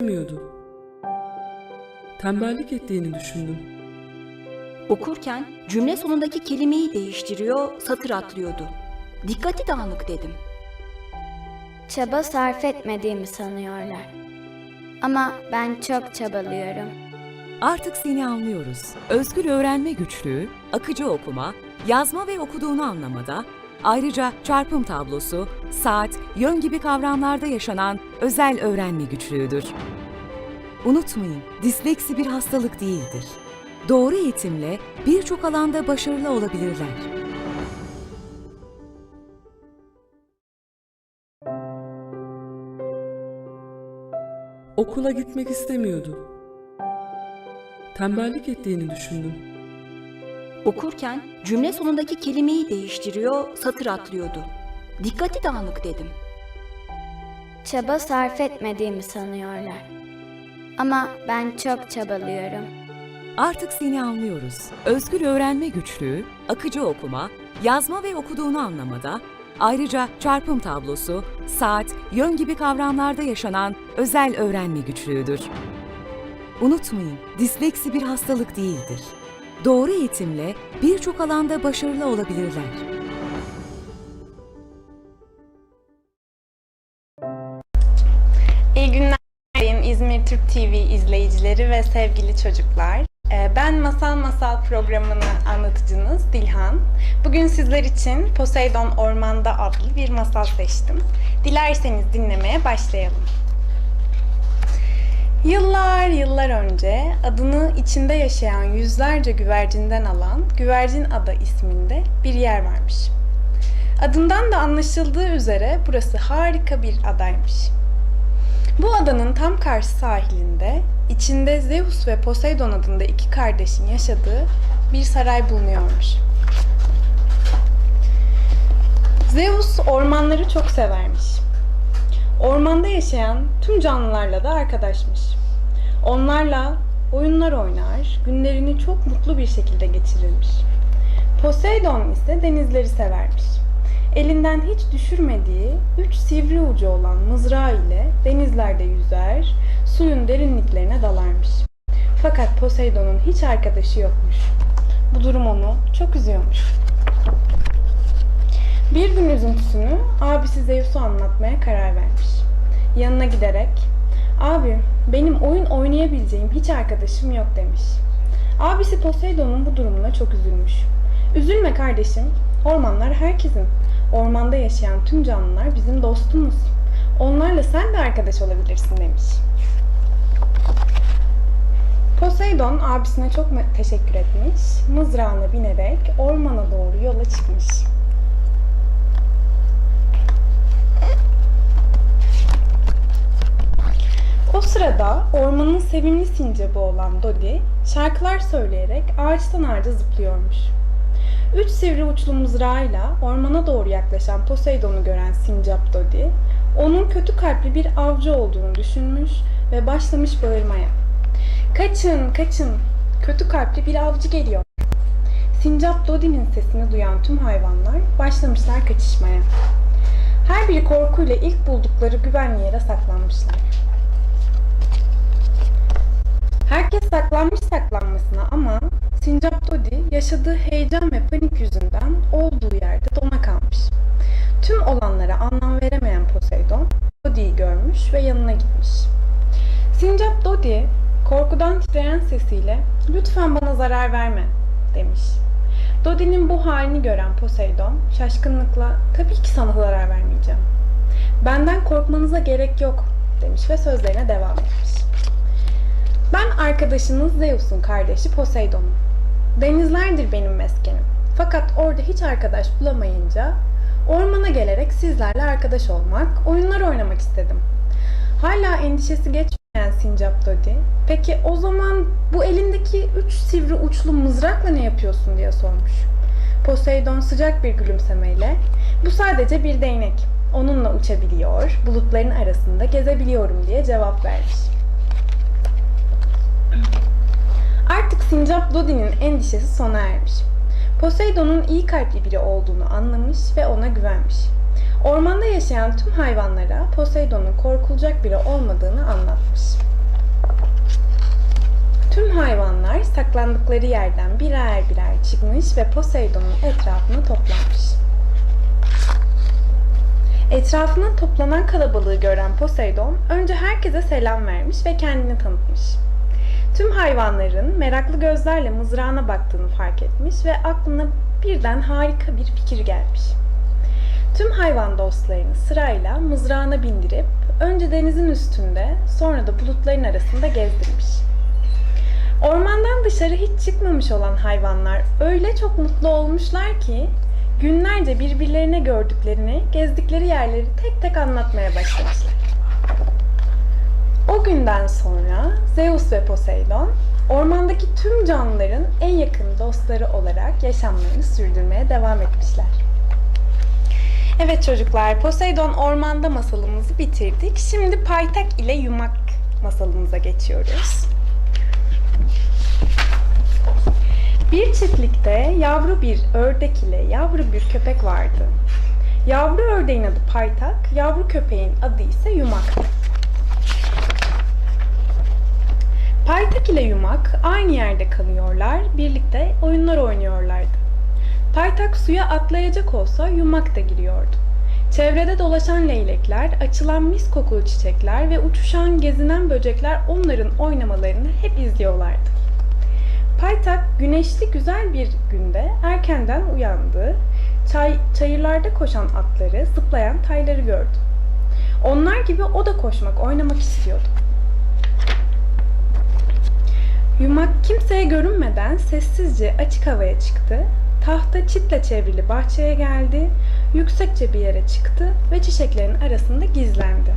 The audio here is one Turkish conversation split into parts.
istemiyordu. Tembellik ettiğini düşündüm. Okurken cümle sonundaki kelimeyi değiştiriyor, satır atlıyordu. Dikkati dağınık dedim. Çaba sarf etmediğimi sanıyorlar. Ama ben çok çabalıyorum. Artık seni anlıyoruz. Özgür öğrenme güçlüğü, akıcı okuma, yazma ve okuduğunu anlamada, ayrıca çarpım tablosu, saat, yön gibi kavramlarda yaşanan özel öğrenme güçlüğüdür. Unutmayın, disleksi bir hastalık değildir. Doğru eğitimle birçok alanda başarılı olabilirler. Okula gitmek istemiyordu. Tembellik ettiğini düşündüm. Okurken cümle sonundaki kelimeyi değiştiriyor, satır atlıyordu. Dikkati dağınık dedim. Çaba sarf etmediğimi sanıyorlar. Ama ben çok çabalıyorum. Artık seni anlıyoruz. Özgür öğrenme güçlüğü, akıcı okuma, yazma ve okuduğunu anlamada, ayrıca çarpım tablosu, saat, yön gibi kavramlarda yaşanan özel öğrenme güçlüğüdür. Unutmayın, disleksi bir hastalık değildir. Doğru eğitimle birçok alanda başarılı olabilirler. İyi günler İzmir Türk TV izleyicileri ve sevgili çocuklar. Ee, Ben Masal Masal programının anlatıcınız Dilhan. Bugün sizler için Poseidon Ormanda adlı bir masal seçtim. Dilerseniz dinlemeye başlayalım. Yıllar yıllar önce adını içinde yaşayan yüzlerce güvercinden alan Güvercin Ada isminde bir yer varmış. Adından da anlaşıldığı üzere burası harika bir adaymış. Bu adanın tam karşı sahilinde, içinde Zeus ve Poseidon adında iki kardeşin yaşadığı bir saray bulunuyormuş. Zeus ormanları çok severmiş. Ormanda yaşayan tüm canlılarla da arkadaşmış. Onlarla oyunlar oynar, günlerini çok mutlu bir şekilde geçirirmiş. Poseidon ise denizleri severmiş. Elinden hiç düşürmediği üç sivri ucu olan mızrağı ile denizlerde yüzer, suyun derinliklerine dalarmış. Fakat Poseidon'un hiç arkadaşı yokmuş. Bu durum onu çok üzüyormuş. Bir gün üzüntüsünü abisi Zeus'a anlatmaya karar vermiş. Yanına giderek, abi benim oyun oynayabileceğim hiç arkadaşım yok demiş. Abisi Poseidon'un bu durumuna çok üzülmüş. Üzülme kardeşim, ormanlar herkesin. Ormanda yaşayan tüm canlılar bizim dostumuz. Onlarla sen de arkadaş olabilirsin demiş. Poseidon abisine çok teşekkür etmiş. Mızrağına binerek ormana doğru yola çıkmış. Sırada ormanın sevimli sincabı olan Dodi şarkılar söyleyerek ağaçtan ağaca zıplıyormuş. Üç sivri uçlu mızrağıyla ormana doğru yaklaşan Poseidon'u gören sincap Dodi, onun kötü kalpli bir avcı olduğunu düşünmüş ve başlamış bağırmaya. Kaçın, kaçın, kötü kalpli bir avcı geliyor. Sincap Dodi'nin sesini duyan tüm hayvanlar başlamışlar kaçışmaya. Her biri korkuyla ilk buldukları güvenli yere saklanmışlar. Herkes saklanmış saklanmasına ama Sincap Dodi yaşadığı heyecan ve panik yüzünden olduğu yerde dona kalmış. Tüm olanlara anlam veremeyen Poseidon, Dodi'yi görmüş ve yanına gitmiş. Sincap Dodi korkudan titreyen sesiyle lütfen bana zarar verme demiş. Dodi'nin bu halini gören Poseidon şaşkınlıkla tabii ki sana zarar vermeyeceğim. Benden korkmanıza gerek yok demiş ve sözlerine devam etmiş. Ben arkadaşınız Zeus'un kardeşi Poseidon'um. Denizlerdir benim meskenim. Fakat orada hiç arkadaş bulamayınca ormana gelerek sizlerle arkadaş olmak, oyunlar oynamak istedim. Hala endişesi geçmeyen Sincap Dodi, peki o zaman bu elindeki üç sivri uçlu mızrakla ne yapıyorsun diye sormuş. Poseidon sıcak bir gülümsemeyle, bu sadece bir değnek. Onunla uçabiliyor, bulutların arasında gezebiliyorum diye cevap vermiş. Sincap Dodi'nin endişesi sona ermiş. Poseidon'un iyi kalpli biri olduğunu anlamış ve ona güvenmiş. Ormanda yaşayan tüm hayvanlara Poseidon'un korkulacak biri olmadığını anlatmış. Tüm hayvanlar saklandıkları yerden birer birer çıkmış ve Poseidon'un etrafını toplamış. Etrafına toplanan kalabalığı gören Poseidon önce herkese selam vermiş ve kendini tanıtmış. Tüm hayvanların meraklı gözlerle mızrağına baktığını fark etmiş ve aklına birden harika bir fikir gelmiş. Tüm hayvan dostlarını sırayla mızrağına bindirip önce denizin üstünde sonra da bulutların arasında gezdirmiş. Ormandan dışarı hiç çıkmamış olan hayvanlar öyle çok mutlu olmuşlar ki günlerce birbirlerine gördüklerini, gezdikleri yerleri tek tek anlatmaya başlamışlar. O günden sonra Zeus ve Poseidon ormandaki tüm canlıların en yakın dostları olarak yaşamlarını sürdürmeye devam etmişler. Evet çocuklar, Poseidon ormanda masalımızı bitirdik. Şimdi paytak ile yumak masalımıza geçiyoruz. Bir çiftlikte yavru bir ördek ile yavru bir köpek vardı. Yavru ördeğin adı paytak, yavru köpeğin adı ise yumaktı. Paytak ile yumak aynı yerde kalıyorlar, birlikte oyunlar oynuyorlardı. Paytak suya atlayacak olsa yumak da giriyordu. Çevrede dolaşan leylekler, açılan mis kokulu çiçekler ve uçuşan gezinen böcekler onların oynamalarını hep izliyorlardı. Paytak güneşli güzel bir günde erkenden uyandı. Çay, çayırlarda koşan atları, zıplayan tayları gördü. Onlar gibi o da koşmak, oynamak istiyordu. Yumak kimseye görünmeden sessizce açık havaya çıktı. Tahta çitle çevrili bahçeye geldi. Yüksekçe bir yere çıktı ve çiçeklerin arasında gizlendi.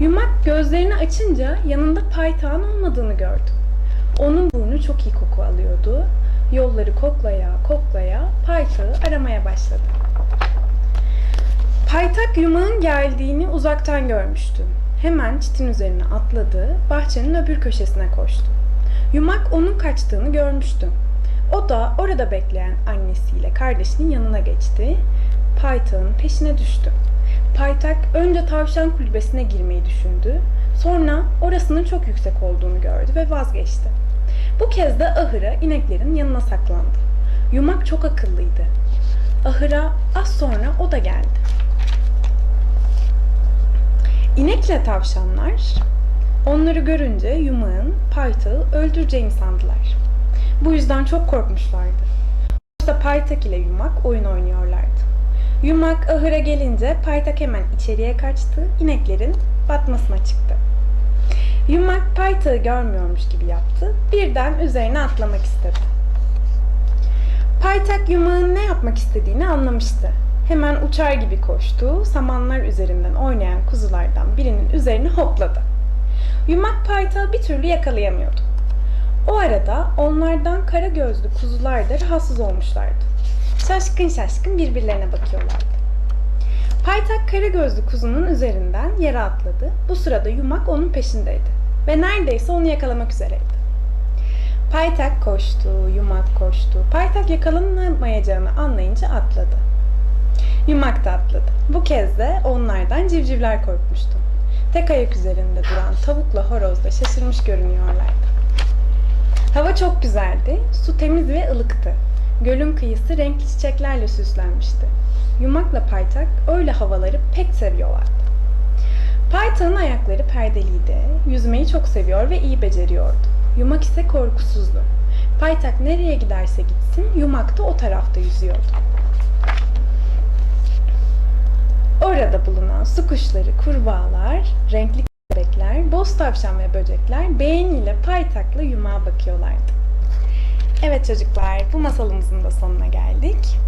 Yumak gözlerini açınca yanında paytağın olmadığını gördü. Onun burnu çok iyi koku alıyordu. Yolları koklaya koklaya paytağı aramaya başladı. Paytak yumağın geldiğini uzaktan görmüştü. Hemen çitin üzerine atladı, bahçenin öbür köşesine koştu. Yumak onun kaçtığını görmüştü. O da orada bekleyen annesiyle kardeşinin yanına geçti. Paytağın peşine düştü. Paytak önce tavşan kulübesine girmeyi düşündü. Sonra orasının çok yüksek olduğunu gördü ve vazgeçti. Bu kez de ahıra ineklerin yanına saklandı. Yumak çok akıllıydı. Ahıra az sonra o da geldi. İnekle tavşanlar onları görünce yumağın paytağı öldüreceğini sandılar. Bu yüzden çok korkmuşlardı. Oysa paytak ile yumak oyun oynuyorlardı. Yumak ahıra gelince paytak hemen içeriye kaçtı, ineklerin batmasına çıktı. Yumak paytağı görmüyormuş gibi yaptı, birden üzerine atlamak istedi. Paytak yumağın ne yapmak istediğini anlamıştı. Hemen uçar gibi koştu, samanlar üzerinden oynayan kuzulardan birinin üzerine hopladı. Yumak paytağı bir türlü yakalayamıyordu. O arada onlardan kara gözlü kuzular da rahatsız olmuşlardı. Şaşkın şaşkın birbirlerine bakıyorlardı. Paytak kara gözlü kuzunun üzerinden yere atladı. Bu sırada yumak onun peşindeydi ve neredeyse onu yakalamak üzereydi. Paytak koştu, yumak koştu. Paytak yakalanamayacağını anlayınca atladı. Yumak da atladı. Bu kez de onlardan civcivler korkmuştu. Tek ayak üzerinde duran tavukla horoz da şaşırmış görünüyorlardı. Hava çok güzeldi, su temiz ve ılıktı. Gölün kıyısı renkli çiçeklerle süslenmişti. Yumakla paytak öyle havaları pek seviyorlardı. Paytağın ayakları perdeliydi, yüzmeyi çok seviyor ve iyi beceriyordu. Yumak ise korkusuzdu. Paytak nereye giderse gitsin, yumak da o tarafta yüzüyordu. Orada bulunan su kuşları, kurbağalar, renkli kelebekler, boz tavşan ve böcekler beğeniyle paytakla yumağa bakıyorlardı. Evet çocuklar, bu masalımızın da sonuna geldik.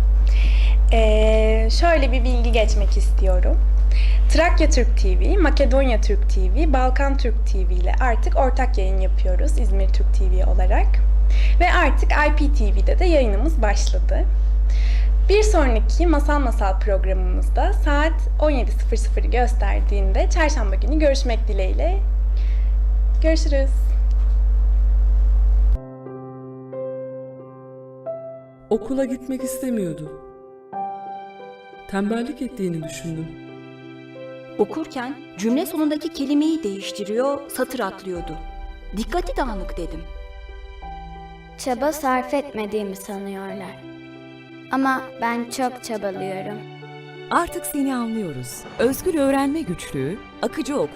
Ee, şöyle bir bilgi geçmek istiyorum. Trakya Türk TV, Makedonya Türk TV, Balkan Türk TV ile artık ortak yayın yapıyoruz İzmir Türk TV olarak. Ve artık IPTV'de de yayınımız başladı. Bir sonraki Masal Masal programımızda saat 17.00'ı gösterdiğinde çarşamba günü görüşmek dileğiyle. Görüşürüz. Okula gitmek istemiyordu. Tembellik ettiğini düşündüm. Okurken cümle sonundaki kelimeyi değiştiriyor, satır atlıyordu. Dikkati dağınık dedim. çaba sarf etmediğimi sanıyorlar. Ama ben çok çabalıyorum. Artık seni anlıyoruz. Özgür öğrenme güçlüğü, akıcı okuma,